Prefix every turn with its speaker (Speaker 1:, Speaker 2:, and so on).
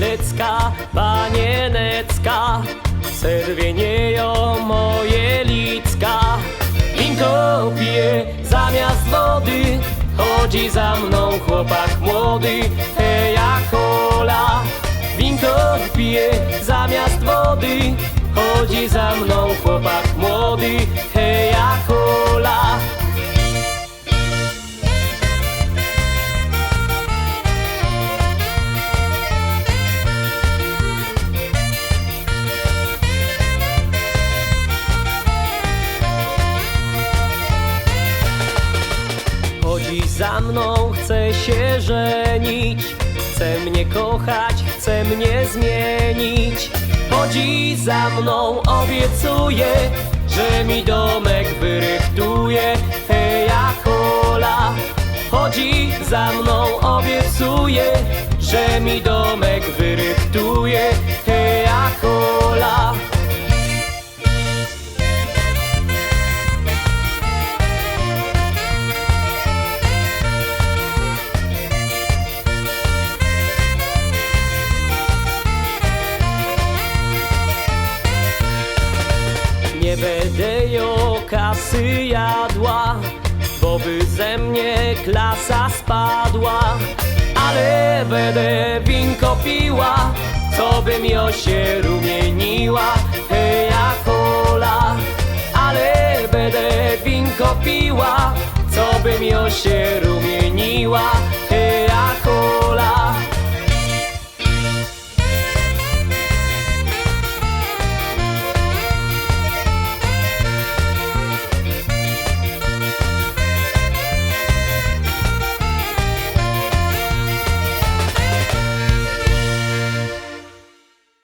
Speaker 1: Kielecka, panienecka, serwienieją moje licka. Winko pije zamiast wody, chodzi za mną chłopak młody, heja hola. Winko pije zamiast wody, chodzi za mną chłopak młody, Chodzi za mną, chce się żenić. Chce mnie kochać, chce mnie zmienić. Chodzi za mną, obiecuje Że mi domek wyrychtuje Heja hola. Chodzi za mną, obiecuje Że mi domek wyrychtuje Nie będę jo kasy jadła, bo by ze mnie klasa spadła. Ale będę winko piła, co by mi się rumieniła. Heja hola, ale będę winko piła, co by mi się rumieniła.